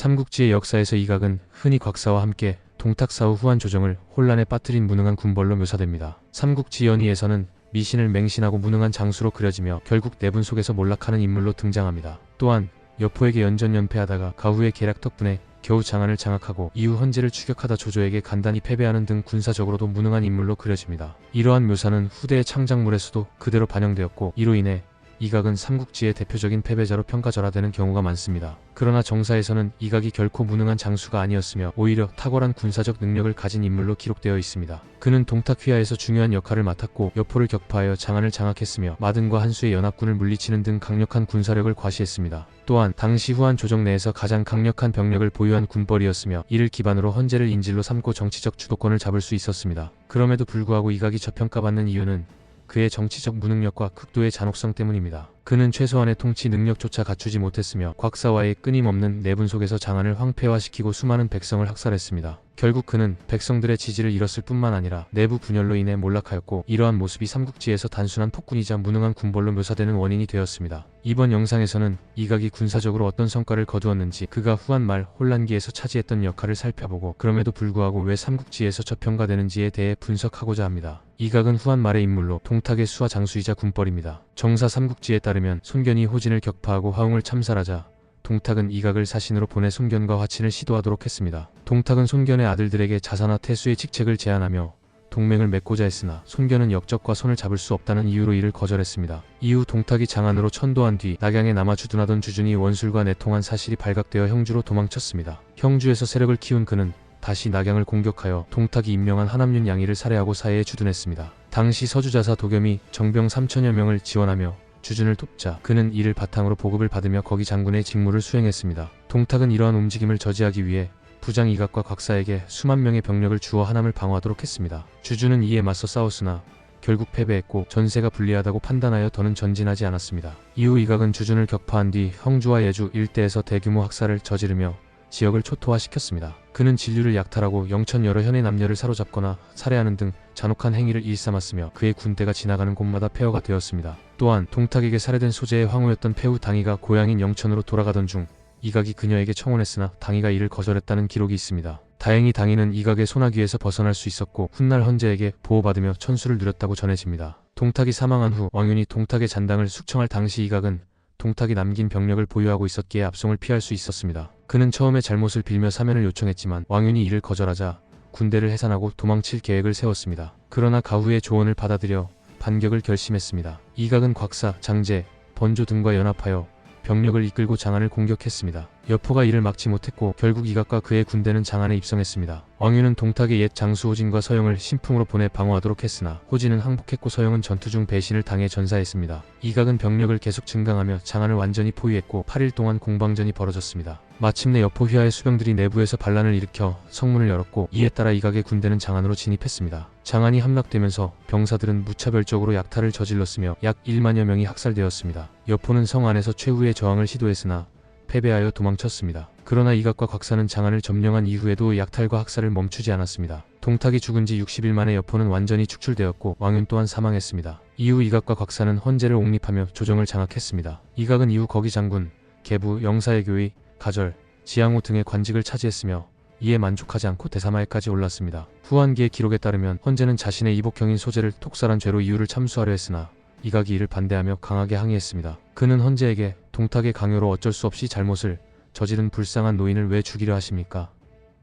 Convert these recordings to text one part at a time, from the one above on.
삼국지의 역사에서 이각은 흔히 곽사와 함께 동탁사후 후한 조정을 혼란에 빠뜨린 무능한 군벌로 묘사됩니다. 삼국지 연의에서는 미신을 맹신하고 무능한 장수로 그려지며 결국 내분 속에서 몰락하는 인물로 등장합니다. 또한 여포에게 연전연패하다가 가후의 계략 덕분에 겨우 장안을 장악하고 이후 헌제를 추격하다 조조에게 간단히 패배하는 등 군사적으로도 무능한 인물로 그려집니다. 이러한 묘사는 후대의 창작물에서도 그대로 반영되었고 이로 인해 이각은 삼국지의 대표적인 패배자로 평가절하되는 경우가 많습니다. 그러나 정사에서는 이각이 결코 무능한 장수가 아니었으며 오히려 탁월한 군사적 능력을 가진 인물로 기록되어 있습니다. 그는 동탁휘하에서 중요한 역할을 맡았고 여포를 격파하여 장안을 장악했으며 마등과 한수의 연합군을 물리치는 등 강력한 군사력을 과시했습니다. 또한 당시 후한 조정 내에서 가장 강력한 병력을 보유한 군벌이었으며 이를 기반으로 헌재를 인질로 삼고 정치적 주도권을 잡을 수 있었습니다. 그럼에도 불구하고 이각이 저평가받는 이유는 그의 정치적 무능력과 극도의 잔혹성 때문입니다. 그는 최소한의 통치 능력조차 갖추지 못했으며 곽사와의 끊임없는 내분 속에서 장안을 황폐화시키고 수많은 백성을 학살했습니다. 결국 그는 백성들의 지지를 잃었을 뿐만 아니라 내부 분열로 인해 몰락하였고 이러한 모습이 삼국지에서 단순한 폭군이자 무능한 군벌로 묘사되는 원인이 되었습니다. 이번 영상에서는 이각이 군사적으로 어떤 성과를 거두었는지 그가 후한 말 혼란기에서 차지했던 역할을 살펴보고 그럼에도 불구하고 왜 삼국지에서 저평가되는지에 대해 분석하고자 합니다. 이각은 후한 말의 인물로 동탁의 수하 장수이자 군벌입니다. 정사 삼국지에 따르면 손견이 호진을 격파하고 화웅을 참살하자 동탁은 이각을 사신으로 보내 손견과 화친을 시도하도록 했습니다. 동탁은 손견의 아들들에게 자사나 태수의 직책을 제안하며 동맹을 맺고자 했으나 손견은 역적과 손을 잡을 수 없다는 이유로 이를 거절했습니다. 이후 동탁이 장안으로 천도한 뒤 낙양에 남아 주둔하던 주준이 원술과 내통한 사실이 발각되어 형주로 도망쳤습니다. 형주에서 세력을 키운 그는 다시 낙양을 공격하여 동탁이 임명한 하남윤 양이를 살해하고 사해에 주둔했습니다. 당시 서주자사 도겸이 정병 3천여 명을 지원하며 주준을 돕자 그는 이를 바탕으로 보급을 받으며 거기 장군의 직무를 수행했습니다. 동탁은 이러한 움직임을 저지하기 위해 부장 이각과 곽사에게 수만 명의 병력을 주어 하남을 방어하도록 했습니다. 주준은 이에 맞서 싸웠으나 결국 패배했고 전세가 불리하다고 판단하여 더는 전진하지 않았습니다. 이후 이각은 주준을 격파한 뒤 형주와 예주 일대에서 대규모 학살을 저지르며 지역을 초토화시켰습니다. 그는 진류를 약탈하고 영천 여러 현의 남녀를 사로잡거나 살해하는 등 잔혹한 행위를 일삼았으며 그의 군대가 지나가는 곳마다 폐허가 되었습니다. 또한 동탁에게 살해된 소재의 황후였던 폐후 당이가 고향인 영천으로 돌아가던 중 이각이 그녀에게 청혼했으나 당이가 이를 거절했다는 기록이 있습니다. 다행히 당이는 이각의 소나기에서 벗어날 수 있었고 훗날 헌재에게 보호받으며 천수를 누렸다고 전해집니다. 동탁이 사망한 후 왕윤이 동탁의 잔당을 숙청할 당시 이각은 동탁이 남긴 병력을 보유하고 있었기에 압송을 피할 수 있었습니다. 그는 처음에 잘못을 빌며 사면을 요청했지만 왕윤이 이를 거절하자 군대를 해산하고 도망칠 계획을 세웠습니다. 그러나 가후의 조언을 받아들여 반격을 결심했습니다. 이각은 곽사, 장제, 번조 등과 연합하여 병력을 이끌고 장안을 공격했습니다. 여포가 이를 막지 못했고 결국 이각과 그의 군대는 장안에 입성했습니다. 왕유는 동탁의 옛 장수 호진과 서영을 신풍으로 보내 방어하도록 했으나 호진은 항복했고 서영은 전투 중 배신을 당해 전사했습니다. 이각은 병력을 계속 증강하며 장안을 완전히 포위했고 8일 동안 공방전이 벌어졌습니다. 마침내 여포 휘하의 수병들이 내부에서 반란을 일으켜 성문을 열었고 이에 따라 이각의 군대는 장안으로 진입했습니다. 장안이 함락되면서 병사들은 무차별적으로 약탈을 저질렀으며 약 1만여 명이 학살되었습니다. 여포는 성 안에서 최후의 저항을 시도했으나 패배하여 도망쳤습니다. 그러나 이각과 곽사는 장안을 점령한 이후에도 약탈과 학살을 멈추지 않았습니다. 동탁이 죽은 지 60일 만에 여포는 완전히 축출되었고 왕윤 또한 사망했습니다. 이후 이각과 곽사는 헌재를 옹립하며 조정을 장악했습니다. 이각은 이후 거기 장군, 계부, 영사의 교의, 가절, 지향호 등의 관직을 차지했으며 이에 만족하지 않고 대사마에까지 올랐습니다. 후한기의 기록에 따르면 헌재는 자신의 이복형인 소재를 톡살한 죄로 이유를 참수하려 했으나 이각이 이를 반대하며 강하게 항의했습니다. 그는 헌재에게 동탁의 강요로 어쩔 수 없이 잘못을 저지른 불쌍한 노인을 왜 죽이려 하십니까?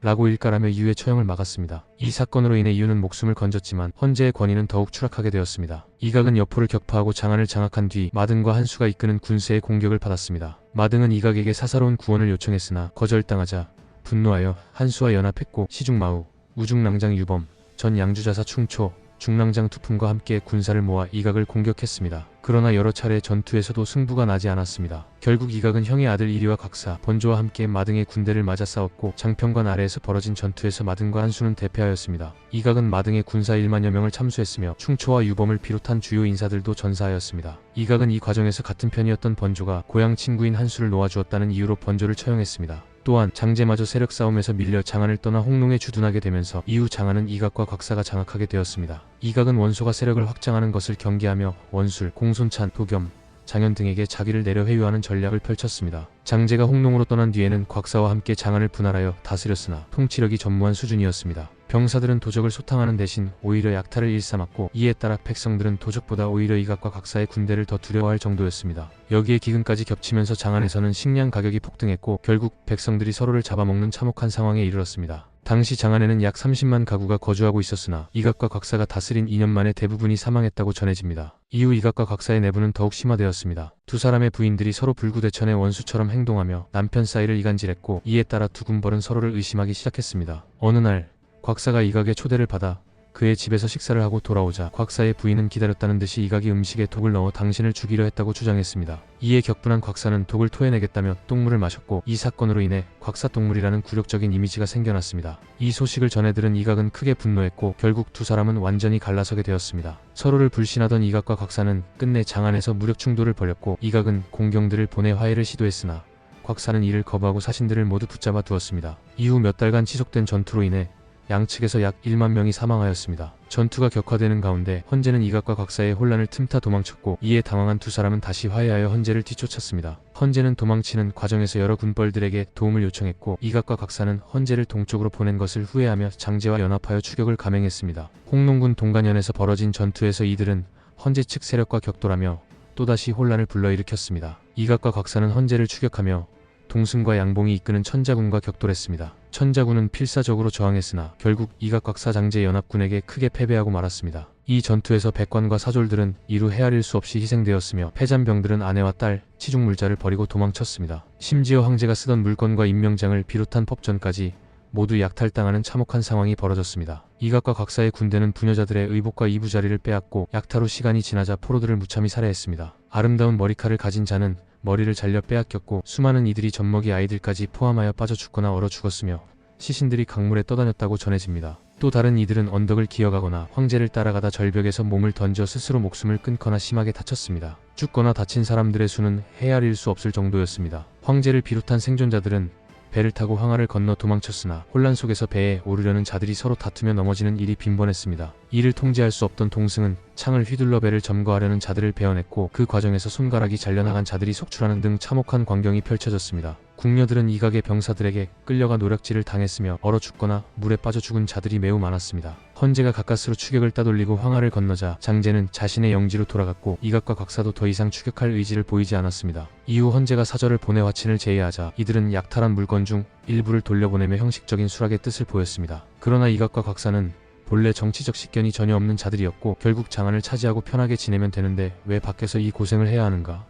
라고 일갈하며 이유의 처형을 막았습니다. 이 사건으로 인해 이유는 목숨을 건졌지만 헌재의 권위는 더욱 추락하게 되었습니다. 이각은 여포를 격파하고 장안을 장악한 뒤 마등과 한수가 이끄는 군세의 공격을 받았습니다. 마등은 이각에게 사사로운 구원을 요청했으나 거절당하자 분노하여 한수와 연합했고 시중마우, 우중낭장 유범, 전 양주자사 충초, 중랑장 투품과 함께 군사를 모아 이각을 공격했습니다. 그러나 여러 차례 전투에서도 승부가 나지 않았습니다. 결국 이각은 형의 아들 이리와 각사, 번조와 함께 마등의 군대를 맞아 싸웠고 장평관 아래에서 벌어진 전투에서 마등과 한수는 대패하였습니다. 이각은 마등의 군사 1만여 명을 참수했으며 충초와 유범을 비롯한 주요 인사들도 전사하였습니다. 이각은 이 과정에서 같은 편이었던 번조가 고향 친구인 한수를 놓아주었다는 이유로 번조를 처형했습니다. 또한 장제마저 세력 싸움에서 밀려 장안을 떠나 홍농에 주둔하게 되면서 이후 장안은 이각과 곽사가 장악하게 되었습니다. 이각은 원소가 세력을 확장하는 것을 경계하며 원술, 공손찬, 도겸, 장현 등에게 자기를 내려 회유하는 전략을 펼쳤습니다. 장제가 홍농으로 떠난 뒤에는 곽사와 함께 장안을 분할하여 다스렸으나 통치력이 전무한 수준이었습니다. 병사들은 도적을 소탕하는 대신 오히려 약탈을 일삼았고 이에 따라 백성들은 도적보다 오히려 이각과 각사의 군대를 더 두려워할 정도였습니다. 여기에 기근까지 겹치면서 장안에서는 식량 가격이 폭등했고 결국 백성들이 서로를 잡아먹는 참혹한 상황에 이르렀습니다. 당시 장안에는 약 30만 가구가 거주하고 있었으나 이각과 곽사가 다스린 2년 만에 대부분이 사망했다고 전해집니다. 이후 이각과 곽사의 내부는 더욱 심화되었습니다. 두 사람의 부인들이 서로 불구대천의 원수처럼 행동하며 남편 사이를 이간질했고 이에 따라 두 군벌은 서로를 의심하기 시작했습니다. 어느 날 곽사가 이각의 초대를 받아 그의 집에서 식사를 하고 돌아오자 곽사의 부인은 기다렸다는 듯이 이각이 음식에 독을 넣어 당신을 죽이려 했다고 주장했습니다. 이에 격분한 곽사는 독을 토해내겠다며 똥물을 마셨고 이 사건으로 인해 곽사 똥물이라는 굴욕적인 이미지가 생겨났습니다. 이 소식을 전해 들은 이각은 크게 분노했고 결국 두 사람은 완전히 갈라서게 되었습니다. 서로를 불신하던 이각과 곽사는 끝내 장안에서 무력 충돌을 벌였고 이각은 공경들을 보내 화해를 시도했으나 곽사는 이를 거부하고 사신들을 모두 붙잡아 두었습니다. 이후 몇 달간 지속된 전투로 인해 양측에서 약 1만 명이 사망하였습니다. 전투가 격화되는 가운데 헌제는 이각과 곽사의 혼란을 틈타 도망쳤고 이에 당황한 두 사람은 다시 화해하여 헌제를 뒤쫓았습니다. 헌제는 도망치는 과정에서 여러 군벌들에게 도움을 요청했고 이각과 곽사는 헌제를 동쪽으로 보낸 것을 후회하며 장제와 연합하여 추격을 감행했습니다. 홍농군 동간연에서 벌어진 전투에서 이들은 헌제 측 세력과 격돌하며 또다시 혼란을 불러일으켰습니다. 이각과 곽사는 헌제를 추격하며 동승과 양봉이 이끄는 천자군과 격돌했습니다. 천자군은 필사적으로 저항했으나 결국 이각곽사 장제 연합군에게 크게 패배하고 말았습니다. 이 전투에서 백관과 사졸들은 이루 헤아릴 수 없이 희생되었으며 패잔병들은 아내와 딸, 치중물자를 버리고 도망쳤습니다. 심지어 황제가 쓰던 물건과 임명장을 비롯한 법전까지 모두 약탈당하는 참혹한 상황이 벌어졌습니다. 이각과 곽사의 군대는 부녀자들의 의복과 이부자리를 빼앗고 약탈 후 시간이 지나자 포로들을 무참히 살해했습니다. 아름다운 머리칼을 가진 자는 머리를 잘려 빼앗겼고 수많은 이들이 젖먹이 아이들까지 포함하여 빠져 죽거나 얼어 죽었으며 시신들이 강물에 떠다녔다고 전해집니다. 또 다른 이들은 언덕을 기어가거나 황제를 따라가다 절벽에서 몸을 던져 스스로 목숨을 끊거나 심하게 다쳤습니다. 죽거나 다친 사람들의 수는 헤아릴 수 없을 정도였습니다. 황제를 비롯한 생존자들은 배를 타고 황하를 건너 도망쳤으나 혼란 속에서 배에 오르려는 자들이 서로 다투며 넘어지는 일이 빈번했습니다. 이를 통제할 수 없던 동승은 창을 휘둘러 배를 점거하려는 자들을 베어냈고 그 과정에서 손가락이 잘려나간 자들이 속출하는 등 참혹한 광경이 펼쳐졌습니다. 궁녀들은 이각의 병사들에게 끌려가 노략질을 당했으며 얼어 죽거나 물에 빠져 죽은 자들이 매우 많았습니다. 헌제가 가까스로 추격을 따돌리고 황하를 건너자 장제는 자신의 영지로 돌아갔고 이각과 곽사도 더 이상 추격할 의지를 보이지 않았습니다. 이후 헌제가 사절을 보내 화친을 제의하자 이들은 약탈한 물건 중 일부를 돌려보내며 형식적인 수락의 뜻을 보였습니다. 그러나 이각과 곽사는 본래 정치적 식견이 전혀 없는 자들이었고 결국 장안을 차지하고 편하게 지내면 되는데 왜 밖에서 이 고생을 해야 하는가?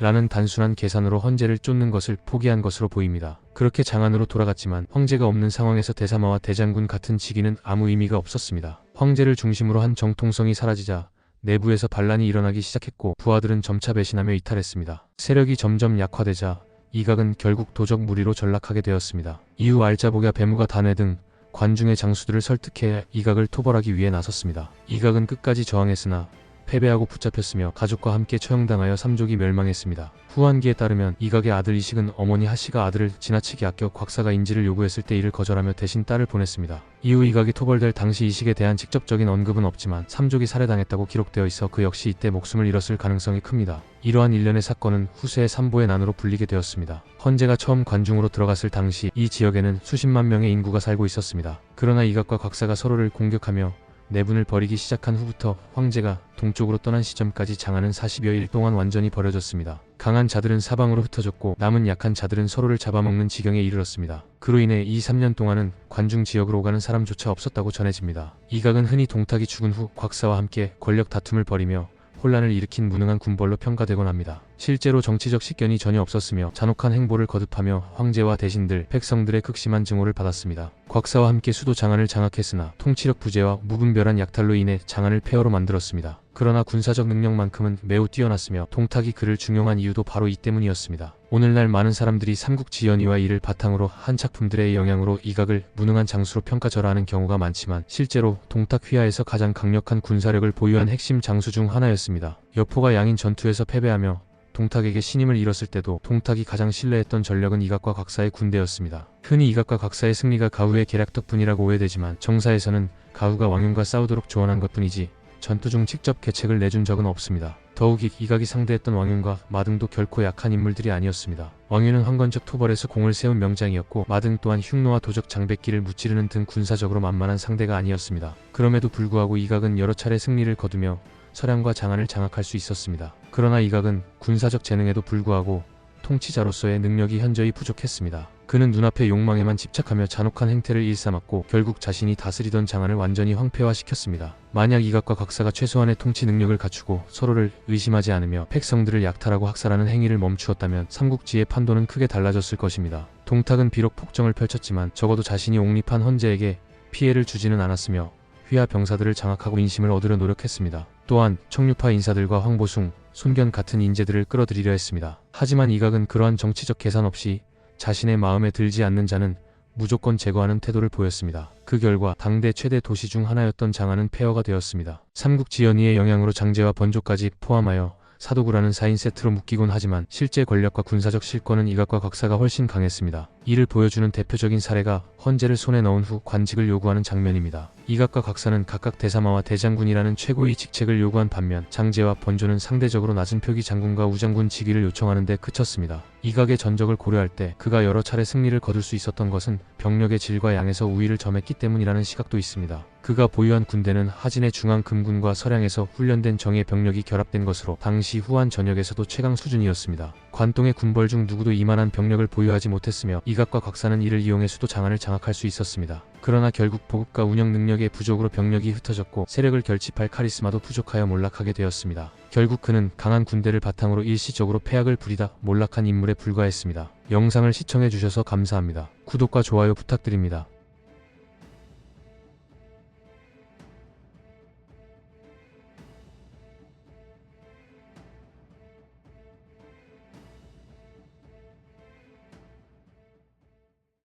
라는 단순한 계산으로 헌제를 쫓는 것을 포기한 것으로 보입니다. 그렇게 장안으로 돌아갔지만 황제가 없는 상황에서 대사마와 대장군 같은 직위는 아무 의미가 없었습니다. 황제를 중심으로 한 정통성이 사라지자 내부에서 반란이 일어나기 시작했고 부하들은 점차 배신하며 이탈했습니다. 세력이 점점 약화되자 이각은 결국 도적 무리로 전락하게 되었습니다. 이후 알자복야 배무가 단회 등 관중의 장수들을 설득해 이각을 토벌하기 위해 나섰습니다. 이각은 끝까지 저항했으나 패배하고 붙잡혔으며 가족과 함께 처형당하여 삼족이 멸망했습니다. 후한기에 따르면 이각의 아들 이식은 어머니 하씨가 아들을 지나치게 아껴 곽사가 인지를 요구했을 때 이를 거절하며 대신 딸을 보냈습니다. 이후 이각이 토벌될 당시 이식에 대한 직접적인 언급은 없지만 삼족이 살해당했다고 기록되어 있어 그 역시 이때 목숨을 잃었을 가능성이 큽니다. 이러한 일련의 사건은 후세의 삼보의 난으로 불리게 되었습니다. 헌제가 처음 관중으로 들어갔을 당시 이 지역에는 수십만 명의 인구가 살고 있었습니다. 그러나 이각과 곽사가 서로를 공격하며 내분을 벌이기 시작한 후부터 황제가 동쪽으로 떠난 시점까지 장안은 40여일 동안 완전히 버려졌습니다. 강한 자들은 사방으로 흩어졌고 남은 약한 자들은 서로를 잡아먹는 지경에 이르렀습니다. 그로 인해 이 3년 동안은 관중 지역으로 오가는 사람조차 없었다고 전해집니다. 이각은 흔히 동탁이 죽은 후 곽사와 함께 권력 다툼을 벌이며 혼란을 일으킨 무능한 군벌로 평가되곤 합니다. 실제로 정치적 식견이 전혀 없었으며 잔혹한 행보를 거듭하며 황제와 대신들, 백성들의 극심한 증오를 받았습니다. 곽사와 함께 수도 장안을 장악했으나 통치력 부재와 무분별한 약탈로 인해 장안을 폐허로 만들었습니다. 그러나 군사적 능력만큼은 매우 뛰어났으며 동탁이 그를 중용한 이유도 바로 이 때문이었습니다. 오늘날 많은 사람들이 삼국지연의와 이를 바탕으로 한 작품들의 영향으로 이각을 무능한 장수로 평가절하하는 경우가 많지만 실제로 동탁 휘하에서 가장 강력한 군사력을 보유한 핵심 장수 중 하나였습니다. 여포가 양인 전투에서 패배하며 동탁에게 신임을 잃었을 때도 동탁이 가장 신뢰했던 전력은 이각과 각사의 군대였습니다. 흔히 이각과 각사의 승리가 가후의 계략 덕분이라고 오해되지만 정사에서는 가후가 왕윤과 싸우도록 조언한 것뿐이지 전투 중 직접 계책을 내준 적은 없습니다. 더욱이 이각이 상대했던 왕윤과 마등도 결코 약한 인물들이 아니었습니다. 왕윤은 황건적 토벌에서 공을 세운 명장이었고 마등 또한 흉노와 도적 장백기를 무찌르는 등 군사적으로 만만한 상대가 아니었습니다. 그럼에도 불구하고 이각은 여러 차례 승리를 거두며 서량과 장안을 장악할 수 있었습니다. 그러나 이각은 군사적 재능에도 불구하고 통치자로서의 능력이 현저히 부족했습니다. 그는 눈앞의 욕망에만 집착하며 잔혹한 행태를 일삼았고 결국 자신이 다스리던 장안을 완전히 황폐화시켰습니다. 만약 이각과 각사가 최소한의 통치 능력을 갖추고 서로를 의심하지 않으며 백성들을 약탈하고 학살하는 행위를 멈추었다면 삼국지의 판도는 크게 달라졌을 것입니다. 동탁은 비록 폭정을 펼쳤지만 적어도 자신이 옹립한 헌재에게 피해를 주지는 않았으며 휘하 병사들을 장악하고 인심을 얻으려 노력했습니다. 또한 청류파 인사들과 황보숭, 손견 같은 인재들을 끌어들이려 했습니다. 하지만 이각은 그러한 정치적 계산 없이 자신의 마음에 들지 않는 자는 무조건 제거하는 태도를 보였습니다. 그 결과 당대 최대 도시 중 하나였던 장안은 폐허가 되었습니다. 삼국 지연의의 영향으로 장제와 번조까지 포함하여 사도구라는 4인 세트로 묶이곤 하지만 실제 권력과 군사적 실권은 이각과 각사가 훨씬 강했습니다. 이를 보여주는 대표적인 사례가 헌재를 손에 넣은 후 관직을 요구하는 장면입니다. 이각과 각사는 각각 대사마와 대장군이라는 최고의 직책을 요구한 반면 장제와 번조는 상대적으로 낮은 표기 장군과 우장군 직위를 요청하는 데 그쳤습니다. 이각의 전적을 고려할 때 그가 여러 차례 승리를 거둘 수 있었던 것은 병력의 질과 양에서 우위를 점했기 때문이라는 시각도 있습니다. 그가 보유한 군대는 하진의 중앙 금군과 서량에서 훈련된 정예 병력이 결합된 것으로 당시 후한 전역에서도 최강 수준이었습니다. 관동의 군벌 중 누구도 이만한 병력을 보유하지 못했으며 이각과 각사는 이를 이용해 수도 장안을 장악할 수 있었습니다. 그러나 결국 보급과 운영 능력의 부족으로 병력이 흩어졌고 세력을 결집할 카리스마도 부족하여 몰락하게 되었습니다. 결국 그는 강한 군대를 바탕으로 일시적으로 패악을 부리다 몰락한 인물에 불과했습니다. 영상을 시청해 주셔서 감사합니다. 구독과 좋아요 부탁드립니다.